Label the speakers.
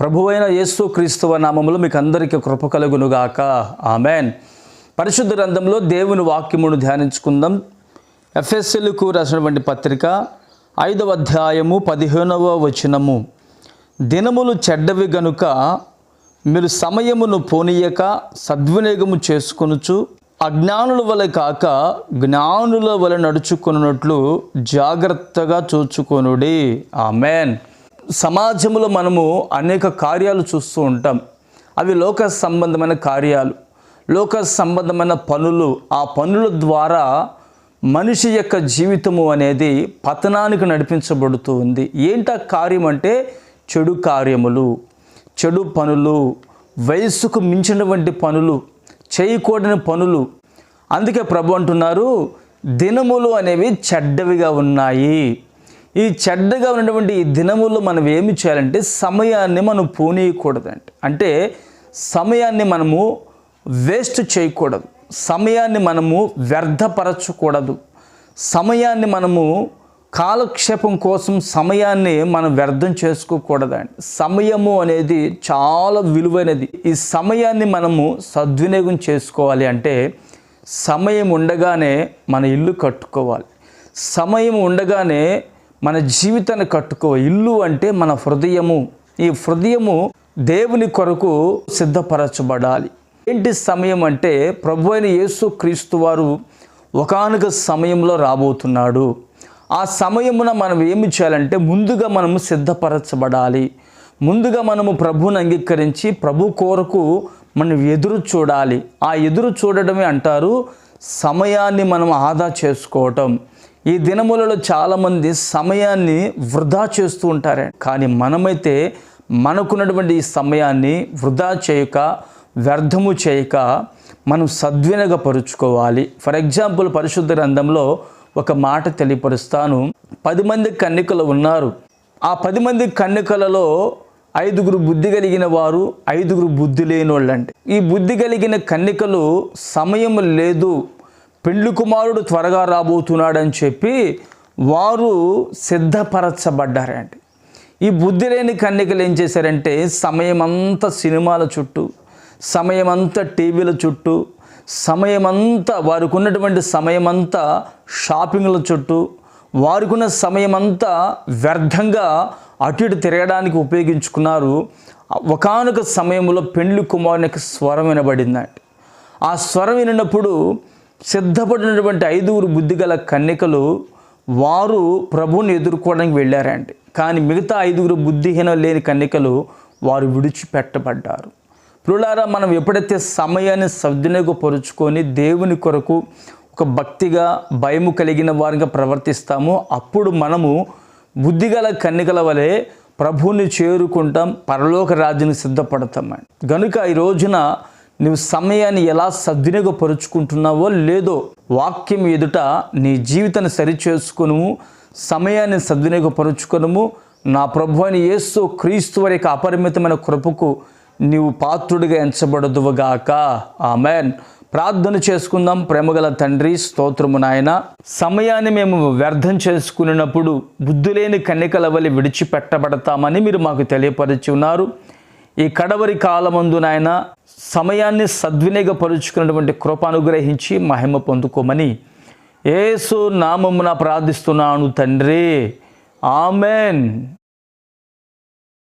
Speaker 1: ప్రభువైన యేసు క్రీస్తువ నామములు మీకు అందరికీ కృప కలుగునుగాక. ఆమెన్. పరిశుద్ధ గ్రంథంలో దేవుని వాక్యమును ధ్యానించుకుందాం. ఎఫ్ఎస్ఎల్కు రాసినటువంటి పత్రిక ఐదవ అధ్యాయము పదిహేనవ వచనము. దినములు చెడ్డవి గనుక మీరు సమయమును పోనీయక సద్వినియోగము చేసుకొనుచు అజ్ఞానుల వలె కాక జ్ఞానుల వలె నడుచుకున్నట్లు జాగ్రత్తగా చూచుకొనుడి. ఆమెన్. సమాజంలో మనము అనేక కార్యాలు చూస్తూ ఉంటాం. అవి లోక సంబంధమైన కార్యాలు. లోక సంబంధమైన పనులు. ఆ పనుల ద్వారా మనిషి యొక్క జీవితము అనేది పతనానికి నడిపించబడుతూ ఉంది. ఏంటా కార్యం అంటే చెడు కార్యములు. చెడు పనులు వయస్సుకు మించినటువంటి పనులు చేయకూడని పనులు. అందుకే ప్రభు అంటున్నారు దినములు అనేవి చెడ్డవిగా ఉన్నాయి. ఈ చెడ్డగా ఉన్నటువంటి ఈ దినముల్లో మనం ఏమి చేయాలంటే సమయాన్ని మనం పోనీయకూడదండి. అంటే సమయాన్ని మనము వేస్ట్ చేయకూడదు. సమయాన్ని మనము వ్యర్థపరచకూడదు. సమయాన్ని మనము కాలక్షేపం కోసం సమయాన్ని మనం వ్యర్థం చేసుకోకూడదండి. సమయము అనేది చాలా విలువైనది. ఈ సమయాన్ని మనము సద్వినియోగం చేసుకోవాలి అంటే సమయం ఉండగానే మన ఇల్లు కట్టుకోవాలి. సమయం ఉండగానే మన జీవితాన్ని కట్టుకో. ఇల్లు అంటే మన హృదయము. ఈ హృదయము దేవుని కొరకు సిద్ధపరచబడాలి. ఏంటి సమయం అంటే ప్రభు అయిన యేసు క్రీస్తు వారు ఒకనొక సమయంలో రాబోతున్నాడు. ఆ సమయమున మనం ఏమి చేయాలంటే ముందుగా మనము సిద్ధపరచబడాలి. ముందుగా మనము ప్రభువుని అంగీకరించి ప్రభు కోరకు మనం ఎదురు చూడాలి. ఆ ఎదురు చూడడమే అంటారు సమయాన్ని మనం ఆదా చేసుకోవటం. ఈ దినములలో చాలామంది సమయాన్ని వృధా చేస్తూ ఉంటారే. కానీ మనమైతే మనకున్నటువంటి ఈ సమయాన్ని వృధా చేయక వ్యర్థము చేయక మనం సద్వినగపరుచుకోవాలి ఫర్ ఎగ్జాంపుల్ పరిశుద్ధ గ్రంథంలో ఒక మాట తెలియపరుస్తాను. పది మంది కన్నికలు ఉన్నారు. ఆ పది మంది కన్నికలలో ఐదుగురు బుద్ధి కలిగిన వారు ఐదుగురు బుద్ధి లేని వాళ్ళండి ఈ బుద్ధి కలిగిన కన్నికలు సమయం లేదు. పెళ్ళి కుమారుడు త్వరగా రాబోతున్నాడని చెప్పి వారు సిద్ధపరచబడ్డారండి. ఈ బుద్ధి లేని కన్నికలు ఏం చేశారంటే సమయం సినిమాల చుట్టూ సమయం అంతా టీవీల చుట్టూ సమయం అంతా వారికి ఉన్నటువంటి సమయం అంతా షాపింగ్ల చుట్టూ వారికున్న సమయమంతా సమయం అంతా వ్యర్థంగా అటు ఇటు తిరగడానికి ఉపయోగించుకున్నారు. ఒకనొక సమయంలో పెండ్లి కుమారునికి స్వరం వినబడిందండి. ఆ స్వరం వినినప్పుడు సిద్ధపడినటువంటి ఐదుగురు బుద్ధిగల కన్యకలు వారు ప్రభుని ఎదుర్కోవడానికి వెళ్ళారండి. కానీ మిగతా ఐదుగురు బుద్ధిహీనం లేని కన్యకలు వారు విడిచిపెట్టబడ్డారు. ప్రులారా మనం ఎప్పుడైతే సమయాన్ని సద్వినియోగపరుచుకొని దేవుని కొరకు ఒక భక్తిగా భయము కలిగిన వారిగా ప్రవర్తిస్తామో అప్పుడు మనము బుద్ధిగల కన్నికల వలె ప్రభువుని చేరుకుంటాం పరలోక రాజ్యానికి సిద్ధపడతామండి. గనుక ఈ రోజున నువ్వు సమయాన్ని ఎలా సద్వినియోగపరుచుకుంటున్నావో లేదో వాక్యం ఎదుట నీ జీవితాన్ని సరిచేసుకును సమయాన్ని సద్వినియోగపరుచుకును. నా ప్రభు అని యేసు క్రీస్తు వారి యొక్క అపరిమితమైన కృపకు నీవు పాత్రుడిగా ఎంచబడదువుగాక. ఆమెన్. ప్రార్థన చేసుకుందాం. ప్రేమగల తండ్రి స్తోత్రము నాయన. సమయాన్ని మేము వ్యర్థం చేసుకున్నప్పుడు బుద్ధులేని కన్నికల వల్ల విడిచిపెట్టబడతామని మీరు మాకు తెలియపరిచి ఉన్నారు. ఈ కడవరి కాలమందు నాయన సమయాన్ని సద్వినియోగపరుచుకున్నటువంటి కృప అనుగ్రహించి మహిమ పొందుకోమని ఏసు నామమున ప్రార్థిస్తున్నాను తండ్రి. ఆమెన్.